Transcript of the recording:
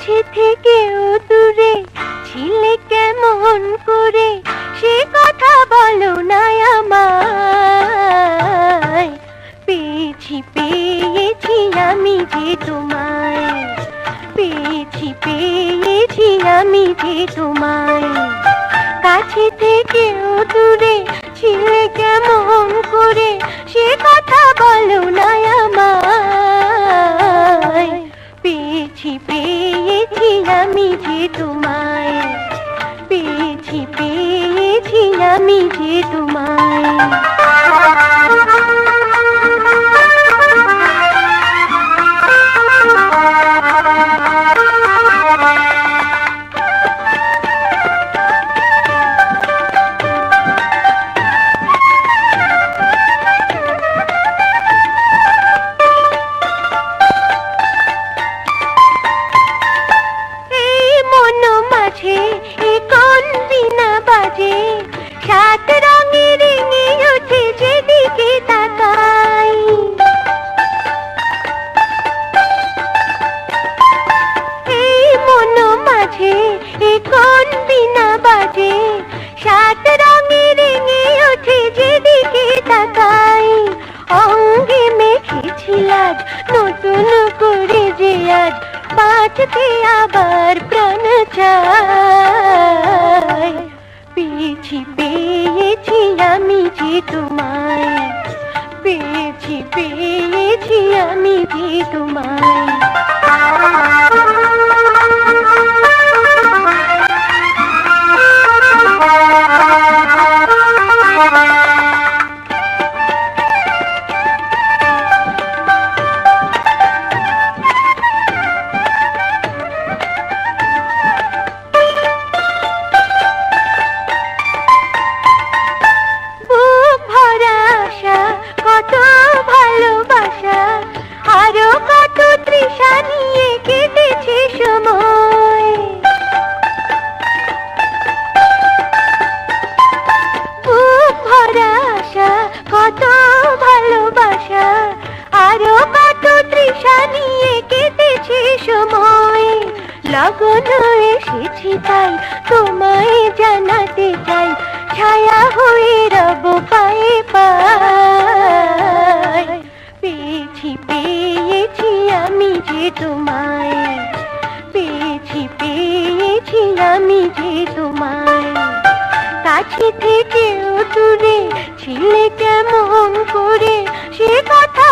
থেকেও দূরে ছিলে কেমন করে? সে কথা বলো না আমায়। পেয়েছি পেয়েছি আমি যে তোমায়। পেয়েছি পেয়েছি আমি যে তোমায়। কাছে থেকেও দূরে ছিলে কেমন যে তোমায় পেয়েছি পেয়েছি আমি যে তোমায়। মাঝে এ কোন বিনা বাজে? সাত রঙে রেঙে ওঠে যেদিকে তাকাই। এই মন মাঝে, এ কোন বিনা বাজে? সাত রঙে রেঙে ওঠে যেদিকে তাকাই। অঙ্গে মেখেছি আজ নতুন করে যে আজ বাঁচতে আবার প্রাণ চায়। পেয়েছি পেয়েছি আমি যে তোমায়। পেয়েছি পেয়েছি আমি যে তোমায়। নিয়ে কেটেছে সময়। লগন এসেছি তাই তোমায় জানাতে চাই। ছায়া হয়ে রব পায়ে পাই পেয়েছি পেয়েছি আমি যে তোমায়। পেয়েছি পেয়েছি আমি যে তোমায়। কাছে থেকেও দূরে ছিলে কেমন করে সে কথা